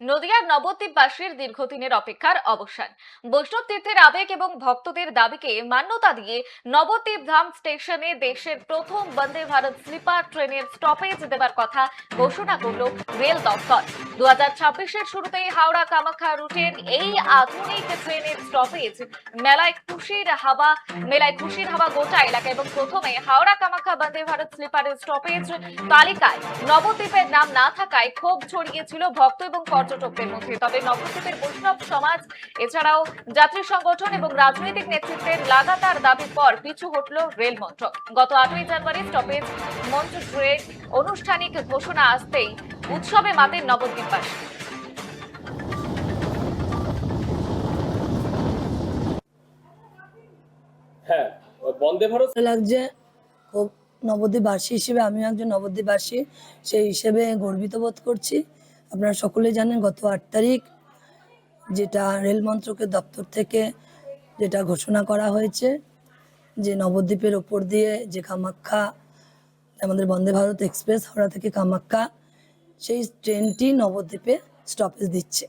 নদিয়ার নবদ্বীপবাসীর দীর্ঘদিনের অপেক্ষার অবসান। বৈষ্ণব তীর্থের আবেগ এবং ভক্তদের দাবিকে মান্যতা দিয়ে নবদ্বীপ ধাম স্টেশনে দেশের প্রথম বন্দে ভারত স্লিপার ট্রেনের স্টপেজ দেবার কথা ঘোষণা করল রেল দপ্তর। দু হাওড়া রুটের এই আধুনিক ট্রেনের স্টপেজ মেলায় খুশির হাওয়া, মেলায় খুশির হাওয়া গোটা এলাকা এবং প্রথমে হাওড়া বন্দে ভারত স্লিপারের স্টপেজ তালিকায় নবদ্বীপের নাম না থাকায় ক্ষোভ ছড়িয়েছিল ভক্ত এবং পর্যটকদের মধ্যে। তবে নবদ্বীপের বৈষ্ণব সমাজ, এছাড়াও যাত্রী সংগঠন এবং রাজনৈতিক নেতৃত্বের লাগাতার দাবির পর পিছু হটল রেল মন্ত্রক। গত আটই জানুয়ারি স্টপেজ মঞ্চ জুড়ে আনুষ্ঠানিক ঘোষণা আসতেই উৎসবে মাতেন নবদ্বীপবাসী হ্যাঁ বন্দে ভারত। লাগছে খুব নবদ্বীপবাসী হিসেবে আমিও একজন নবদ্বীপবাসী সেই হিসেবে গর্বিত বোধ করছি। আপনারা সকলেই জানেন গত আট তারিখ যেটা রেল মন্ত্রকের দপ্তর থেকে যেটা ঘোষণা করা হয়েছে যে নবদ্বীপের ওপর দিয়ে যে কামাখ্যা আমাদের বন্দে ভারত এক্সপ্রেস হাওড়া থেকে কামাখ্যা সেই ট্রেনটি নবদ্বীপে স্টপেজ দিচ্ছে।